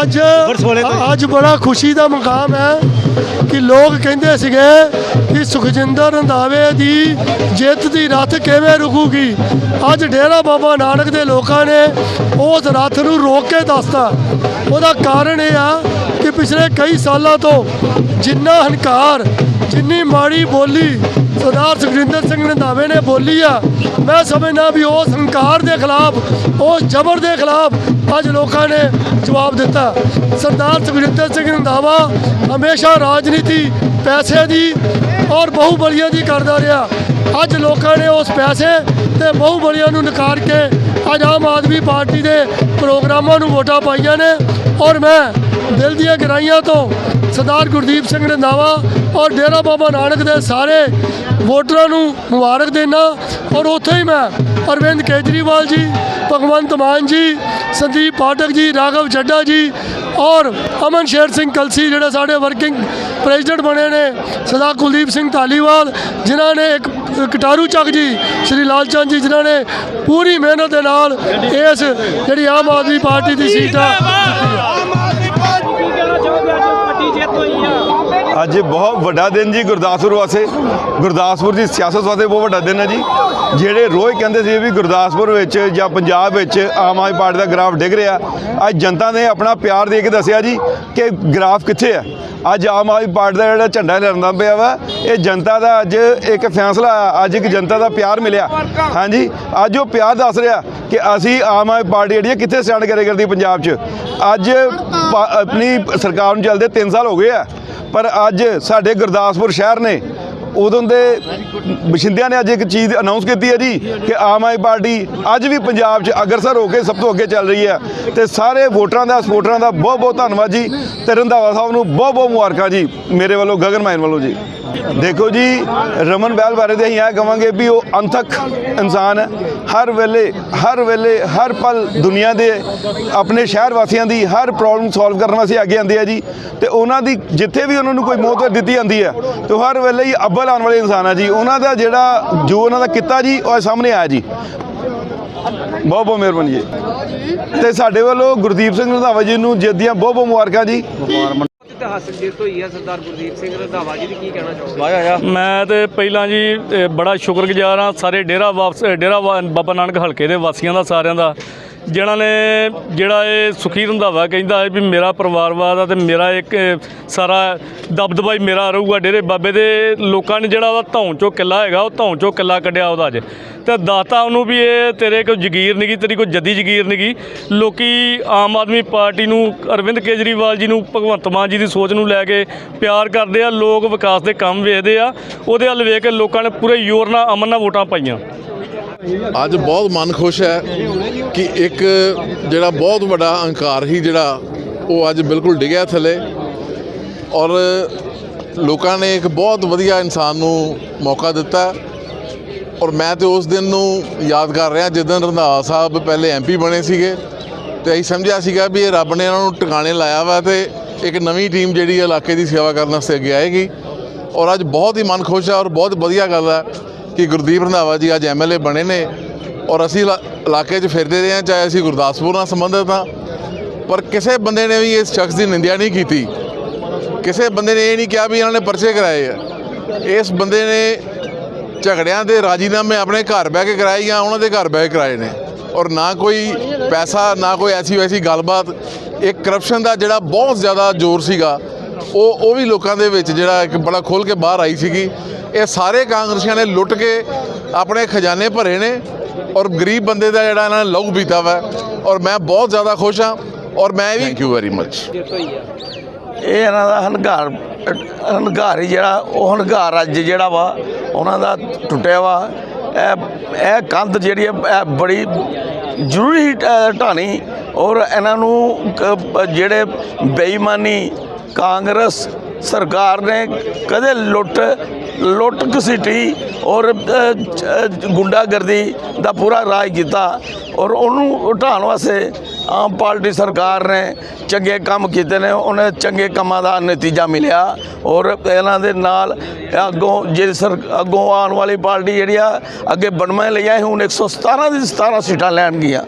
ਅੱਜ ਅੱਜ ਬੜਾ ਖੁਸ਼ੀ ਦਾ ਮੁਕਾਮ ਹੈ ਕਿ ਲੋਕ ਕਹਿੰਦੇ ਸੀਗੇ ਕਿ ਸੁਖਜਿੰਦਰ ਰੰਧਾਵੇ ਦੀ ਜਿੱਤ ਦੀ ਰੱਥ ਕਿਵੇਂ ਰੁਕੂਗੀ? ਅੱਜ ਡੇਰਾ ਬਾਬਾ ਨਾਨਕ ਦੇ ਲੋਕਾਂ ਨੇ ਉਸ ਰੱਥ ਨੂੰ ਰੋਕ ਕੇ ਦੱਸਤਾ। ਉਹਦਾ ਕਾਰਨ ਇਹ ਆ ਕਿ ਪਿਛਲੇ ਕਈ ਸਾਲਾਂ ਤੋਂ ਜਿੰਨਾ ਹੰਕਾਰ ਜਿੰਨੀ ਮਾੜੀ ਬੋਲੀ ਸਰਦਾਰ ਸੁਖਜਿੰਦਰ ਸਿੰਘ ਰੰਧਾਵੇ ਨੇ ਬੋਲੀ ਆ, ਮੈਂ ਸਮਝਦਾ ਵੀ ਉਸ ਹੰਕਾਰ ਦੇ ਖਿਲਾਫ ਉਸ ਜ਼ਬਰ ਦੇ ਖਿਲਾਫ ਅੱਜ ਲੋਕਾਂ ਨੇ ਜਵਾਬ ਦਿੱਤਾ। ਸਰਦਾਰ ਸੁਖਜਿੰਦਰ ਸਿੰਘ ਰੰਧਾਵਾ ਹਮੇਸ਼ਾ ਰਾਜਨੀਤੀ ਪੈਸੇ ਦੀ ਔਰ ਬਹੁਬਲੀਆਂ ਦੀ ਕਰਦਾ ਰਿਹਾ। ਅੱਜ ਲੋਕਾਂ ਨੇ ਉਸ ਪੈਸੇ ਤੇ ਬਹੁਬਲੀਆਂ ਨੂੰ ਨਕਾਰ ਕੇ ਅੱਜ ਆਮ ਆਦਮੀ ਪਾਰਟੀ ਦੇ ਪ੍ਰੋਗਰਾਮਾਂ ਨੂੰ ਵੋਟਾਂ ਪਾਈਆਂ ਨੇ। ਔਰ ਮੈਂ ਦਿਲ ਦੀਆਂ ਗਹਿਰਾਈਆਂ ਤੋਂ ਸਰਦਾਰ ਗੁਰਦੀਪ ਸਿੰਘ ਰੰਧਾਵਾ ਔਰ ਡੇਰਾ ਬਾਬਾ ਨਾਨਕ ਦੇ ਸਾਰੇ ਵੋਟਰਾਂ ਨੂੰ ਮੁਬਾਰਕ ਦੇਣਾ ਔਰ ਉੱਥੇ ਹੀ ਮੈਂ ਅਰਵਿੰਦ ਕੇਜਰੀਵਾਲ ਜੀ ਭਗਵੰਤ ਮਾਨ ਜੀ ਸੰਦੀਪ ਪਾਠਕ ਜੀ ਰਾਘਵ ਚੱਡਾ ਜੀ ਔਰ ਅਮਨ ਸ਼ੇਰ ਸਿੰਘ ਕਲਸੀ ਜਿਹੜੇ ਸਾਡੇ ਵਰਕਿੰਗ ਪ੍ਰੈਜ਼ੀਡੈਂਟ ਬਣੇ ਨੇ ਸਰਦਾਰ ਕੁਲਦੀਪ ਸਿੰਘ ਧਾਲੀਵਾਲ ਜਿਨ੍ਹਾਂ ਨੇ ਇੱਕ ਕਟਾਰੂ ਚੱਕ ਜੀ ਸ਼੍ਰੀ ਲਾਲ ਚੰਦ ਜੀ ਜਿਨ੍ਹਾਂ ਨੇ ਪੂਰੀ ਮਿਹਨਤ ਦੇ ਨਾਲ ਇਸ ਜਿਹੜੀ ਆਮ ਆਦਮੀ ਪਾਰਟੀ ਦੀ ਸੀਟ ਆ ਅੱਜ ਬਹੁਤ ਵੱਡਾ ਦਿਨ ਜੀ ਗੁਰਦਾਸਪੁਰ ਵਾਸਤੇ। ਗੁਰਦਾਸਪੁਰ ਦੀ ਸਿਆਸਤ ਵਾਸਤੇ ਬਹੁਤ ਵੱਡਾ ਦਿਨ ਹੈ ਜੀ। ਜਿਹੜੇ ਰੋਜ਼ ਕਹਿੰਦੇ ਸੀ ਵੀ ਗੁਰਦਾਸਪੁਰ ਵਿੱਚ ਜਾਂ ਪੰਜਾਬ ਵਿੱਚ ਆਮ ਆਦਮੀ ਪਾਰਟੀ ਦਾ ਗ੍ਰਾਫ ਡਿੱਗ ਰਿਹਾ, ਅੱਜ ਜਨਤਾ ਨੇ ਆਪਣਾ ਪਿਆਰ ਦੇ ਕੇ ਦੱਸਿਆ ਜੀ ਕਿ ਗ੍ਰਾਫ ਕਿੱਥੇ ਹੈ। ਅੱਜ ਆਮ ਆਦਮੀ ਪਾਰਟੀ ਦਾ ਜਿਹੜਾ ਝੰਡਾ ਲਹਿਰਾਉਂਦਾ ਪਿਆ ਵਾ, ਇਹ ਜਨਤਾ ਦਾ ਅੱਜ ਇੱਕ ਫੈਸਲਾ ਆ। ਅੱਜ ਇੱਕ ਜਨਤਾ ਦਾ ਪਿਆਰ ਮਿਲਿਆ। ਹਾਂਜੀ, ਅੱਜ ਉਹ ਪਿਆਰ ਦੱਸ ਰਿਹਾ। ਕਿ ਅਸੀਂ ਆਮ ਆਦਮੀ ਪਾਰਟੀ ਜਿਹੜੀ ਹੈ ਕਿੱਥੇ ਸਟੈਂਡ ਕਰੇ ਕਰਦੀ ਪੰਜਾਬ 'ਚ? ਅੱਜ ਪਾ- ਆਪਣੀ ਸਰਕਾਰ ਨੂੰ ਚੱਲਦੇ 3 ਸਾਲ ਹੋ ਗਏ ਆ, ਪਰ ਅੱਜ ਸਾਡੇ ਗੁਰਦਾਸਪੁਰ ਸ਼ਹਿਰ ਨੇ ਉਦੋਂ ਦੇ ਬਸ਼ਿੰਦਿਆਂ ਨੇ ਅੱਜ ਇੱਕ ਚੀਜ਼ ਅਨਾਉਂਸ ਕੀਤੀ ਹੈ ਜੀ ਕਿ ਆਮ ਆਦਮੀ ਪਾਰਟੀ ਅੱਜ ਵੀ ਪੰਜਾਬ 'ਚ ਅਗਰਸਰ ਹੋ ਕੇ ਸਭ ਤੋਂ ਅੱਗੇ ਚੱਲ ਰਹੀ ਹੈ ਤੇ ਸਾਰੇ ਵੋਟਰਾਂ ਦਾ ਸਪੋਰਟਰਾਂ ਦਾ ਬਹੁਤ ਬਹੁਤ ਧੰਨਵਾਦ ਜੀ। ਤੇ ਰੰਧਾਵਾ ਸਾਹਿਬ ਨੂੰ ਬਹੁਤ ਬਹੁਤ ਮੁਬਾਰਕਾਂ ਜੀ, ਮੇਰੇ ਵੱਲੋਂ, ਗਗਨ ਮਾਇਨ ਵੱਲੋਂ ਜੀ। ਦੇਖੋ ਜੀ, ਰਮਨ ਬੈਲ ਬਾਰੇ ਤੇ ਅਸੀਂ ਇਹ ਕਵਾਂਗੇ ਵੀ ਉਹ ਅੰਥਕ ਇਨਸਾਨ ਹੈ। ਹਰ ਵੇਲੇ ਹਰ ਵੇਲੇ, ਹਰ ਪਲ ਦੁਨੀਆ ਦੇ ਆਪਣੇ ਸ਼ਹਿਰ ਵਾਸੀਆਂ ਦੀ ਹਰ ਪ੍ਰੋਬਲਮ ਸੋਲਵ ਕਰਨ ਵਾਸਤੇ ਅੱਗੇ ਆਉਂਦੇ ਆ ਜੀ। ਤੇ ਉਹਨਾਂ ਦੀ ਜਿੱਥੇ ਵੀ ਉਹਨਾਂ ਨੂੰ ਕੋਈ ਮੌਤ ਦਿੱਤੀ ਜਾਂਦੀ ਹੈ, ਤੇ ਹਰ ਵੇਲੇ ਹੀ ਅੱਬਲ ਆਉਣ ਵਾਲੇ ਇਨਸਾਨ ਆ ਜੀ। ਉਹਨਾਂ ਦਾ ਜਿਹੜਾ ਜੋ ਉਹਨਾਂ ਦਾ ਕੀਤਾ ਜੀ, ਉਹ ਸਾਹਮਣੇ ਆਇਆ ਜੀ। ਬਹੁਤ ਬਹੁਤ ਮਿਹਰਬਾਨੀ ਜੀ। ਤੇ ਸਾਡੇ ਵੱਲੋਂ ਗੁਰਦੀਪ ਸਿੰਘ ਰੰਧਾਵਾ ਜੀ ਨੂੰ ਜਿੱਤ ਦੀਆਂ ਬਹੁਤ ਬਹੁਤ ਮੁਬਾਰਕਾਂ ਜੀ। ਇਤਿਹਾਸਕ ਜਿੱਤ ਹੋਈ ਹੈ ਸਰਦਾਰ ਗੁਰਦੀਪ ਸਿੰਘ ਰੰਧਾਵਾ ਜੀ ਦੀ ਕੀ ਕਹਿਣਾ ਚਾਹੋਗੇ? ਮੈਂ ਤੇ ਪਹਿਲਾਂ ਜੀ ਬੜਾ ਸ਼ੁਕਰਗੁਜ਼ਾਰ ਹਾਂ ਸਾਰੇ ਡੇਰਾ ਵਾਪਸ ਡੇਰਾ ਵਾ- ਬਾਬਾ ਨਾਨਕ ਹਲਕੇ ਦੇ ਵਾਸੀਆਂ ਦਾ ਸਾਰਿਆਂ ਦਾ। ਜਿਨ੍ਹਾਂ ਨੇ ਜਿਹੜਾ ਇਹ ਸੁਖੀ ਰੰਧਾਵਾ ਕਹਿੰਦਾ ਹੈ ਵੀ ਮੇਰਾ ਪਰਿਵਾਰਵਾਦ ਆ ਤੇ ਮੇਰਾ ਇੱਕ ਸਾਰਾ ਦਬਦਬਾ ਹੀ ਮੇਰਾ ਰਹੂਗਾ ਡੇਰੇ ਬਾਬੇ ਦੇ। ਲੋਕਾਂ ਨੇ ਜਿਹੜਾ ਉਹਦਾ ਧੌਣ ਚੋਂ ਕਿੱਲਾ ਹੈਗਾ, ਉਹ ਧੌਣ ਚੋਂ ਕਿੱਲਾ ਕੱਢਿਆ ਉਹਦਾ ਅੱਜ। ਤੇ ਦਾਤਾ ਉਹਨੂੰ ਵੀ ਇਹ ਤੇਰੇ ਕੋਈ ਜਗੀਰ ਨਹੀਂਗੀ ਤੇਰੀ ਕੋਈ ਜੱਦੀ ਜਗੀਰ ਨਹੀਂਗੀ ਲੋਕੀ ਆਮ ਆਦਮੀ ਪਾਰਟੀ ਨੂੰ, ਅਰਵਿੰਦ ਕੇਜਰੀਵਾਲ ਜੀ ਨੂੰ, ਭਗਵੰਤ ਮਾਨ ਜੀ ਦੀ ਸੋਚ ਨੂੰ ਲੈ ਕੇ ਪਿਆਰ ਕਰਦੇ ਆ, ਲੋਕ ਵਿਕਾਸ ਦੇ ਕੰਮ ਵੇਖਦੇ ਆ। ਉਹਦੇ ਵੱਲ ਵੇਖ ਕੇ ਲੋਕਾਂ ਨੇ ਪੂਰੇ ਜ਼ੋਰ ਨਾਲ ਅਮਨ ਨਾਲ ਵੋਟਾਂ ਪਾਈਆਂ। ਅੱਜ ਬਹੁਤ ਮਨ ਖੁਸ਼ ਹੈ ਕਿ ਇੱਕ ਜਿਹੜਾ ਬਹੁਤ ਵੱਡਾ ਅਹੰਕਾਰ ਸੀ ਜਿਹੜਾ ਉਹ ਅੱਜ ਬਿਲਕੁਲ ਡਿੱਗਿਆ ਥੱਲੇ। ਔਰ ਲੋਕਾਂ ਨੇ ਇੱਕ ਬਹੁਤ ਵਧੀਆ ਇਨਸਾਨ ਨੂੰ ਮੌਕਾ ਦਿੱਤਾ। ਔਰ ਮੈਂ ਤੇ ਉਸ ਦਿਨ ਨੂੰ ਯਾਦ ਕਰ ਰਿਹਾ ਜਿੱਦਣ ਰੰਧਾਵਾ ਸਾਹਿਬ ਪਹਿਲੇ ਐਮਪੀ ਬਣੇ ਸੀਗੇ। ਤੇ ਅਸੀਂ ਸਮਝਿਆ ਸੀਗਾ ਵੀ ਇਹ ਰੱਬ ਨੇ ਇਹਨਾਂ ਨੂੰ ਟਿਕਾਣੇ ਲਾਇਆ ਵਾ ਤੇ ਇੱਕ ਨਵੀਂ ਟੀਮ ਜਿਹੜੀ ਇਲਾਕੇ ਦੀ ਸੇਵਾ ਕਰਨ ਵਾਸਤੇ ਅੱਗੇ ਆਏਗੀ। ਔਰ ਅੱਜ ਬਹੁਤ ਹੀ ਮਨ ਖੁਸ਼ ਹੈ ਔਰ ਬਹੁਤ ਵਧੀਆ ਗੱਲ ਹੈ। ਕਿ ਗੁਰਦੀਪ ਰੰਧਾਵਾ ਜੀ ਅੱਜ ਐਮਐਲਏ ਬਣੇ ਨੇ ਔਰ ਅਸੀਂ ਇਲਾਕੇ 'ਚ ਫਿਰਦੇ ਰਹੇ ਹਾਂ, ਚਾਹੇ ਅਸੀਂ ਗੁਰਦਾਸਪੁਰ ਨਾਲ ਸੰਬੰਧਿਤ ਹਾਂ, ਪਰ ਕਿਸੇ ਬੰਦੇ ਨੇ ਵੀ ਇਸ ਸ਼ਖਸ ਦੀ ਨਿੰਦਿਆ ਨਹੀਂ ਕੀਤੀ। ਕਿਸੇ ਬੰਦੇ ਨੇ ਇਹ ਨਹੀਂ ਕਿਹਾ ਵੀ ਇਹਨਾਂ ਨੇ ਪਰਚੇ ਕਰਾਏ ਆ। ਇਸ ਬੰਦੇ ਨੇ ਝਗੜਿਆਂ ਦੇ ਰਾਜੀਨਾਮੇ ਆਪਣੇ ਘਰ ਬਹਿ ਕੇ ਕਰਾਏ ਜਾਂ ਉਹਨਾਂ ਦੇ ਘਰ ਬਹਿ ਕੇ ਕਰਾਏ ਨੇ। ਔਰ ਨਾ ਕੋਈ ਪੈਸਾ, ਨਾ ਕੋਈ ਐਸੀ ਵੈਸੀ ਗੱਲਬਾਤ ਇੱਕ ਕਰਪਸ਼ਨ ਦਾ ਜਿਹੜਾ ਬਹੁਤ ਜ਼ਿਆਦਾ ਜ਼ੋਰ ਸੀਗਾ, ਉਹ ਉਹ ਵੀ ਲੋਕਾਂ ਦੇ ਵਿੱਚ ਜਿਹੜਾ ਇੱਕ ਬੜਾ ਖੋਲ ਕੇ ਬਾਹਰ ਆਈ ਸੀਗੀ। ਇਹ ਸਾਰੇ ਕਾਂਗਰਸੀਆਂ ਨੇ ਲੁੱਟ ਕੇ ਆਪਣੇ ਖਜ਼ਾਨੇ ਭਰੇ ਨੇ ਔਰ ਗਰੀਬ ਬੰਦੇ ਦਾ ਜਿਹੜਾ ਇਹਨਾਂ ਨੇ ਲਹੂ ਪੀਤਾ ਵਾ। ਔਰ ਮੈਂ ਬਹੁਤ ਜ਼ਿਆਦਾ ਖੁਸ਼ ਹਾਂ ਔਰ ਮੈਂ ਵੀ ਥੈਂਕ ਯੂ ਵੈਰੀ ਮੱਚ ਇਹ ਇਹਨਾਂ ਦਾ ਹੰਕਾਰ ਹੰਕਾਰ ਹੀ ਜਿਹੜਾ ਉਹ ਹੰਕਾਰ ਅੱਜ ਜਿਹੜਾ ਵਾ ਉਹਨਾਂ ਦਾ ਟੁੱਟਿਆ ਵਾ। ਇਹ ਇਹ ਕੰਧ ਜਿਹੜੀ ਹੈ ਇਹ ਬੜੀ ਜ਼ਰੂਰੀ ਢਾਣੀ ਔਰ ਇਹਨਾਂ ਨੂੰ ਜਿਹੜੇ ਬੇਈਮਾਨੀ ਕਾਂਗਰਸ ਸਰਕਾਰ ਨੇ ਕਦੇ ਲੁੱਟ ਲੁੱਟ ਘਸੀਟੀ ਔਰ ਗੁੰਡਾਗਰਦੀ ਦਾ ਪੂਰਾ ਰਾਜ ਕੀਤਾ ਔਰ ਉਹਨੂੰ ਉਠਾਉਣ ਵਾਸਤੇ ਆਮ ਪਾਰਟੀ ਸਰਕਾਰ ਨੇ ਚੰਗੇ ਕੰਮ ਕੀਤੇ ਨੇ, ਉਹਨੇ ਚੰਗੇ ਕੰਮਾਂ ਦਾ ਨਤੀਜਾ ਮਿਲਿਆ ਔਰ ਇਹਨਾਂ ਦੇ ਨਾਲ ਅੱਗੋਂ ਜੇ ਸਰ, ਅੱਗੋਂ ਆਉਣ ਵਾਲੀ ਪਾਰਟੀ ਜਿਹੜੀ ਆ, ਅੱਗੇ ਬਣਵੇਂ ਲਈ ਆਈ, ਹੁਣ 117 ਦੀ 17 ਸੀਟਾਂ ਲੈਣਗੀਆਂ।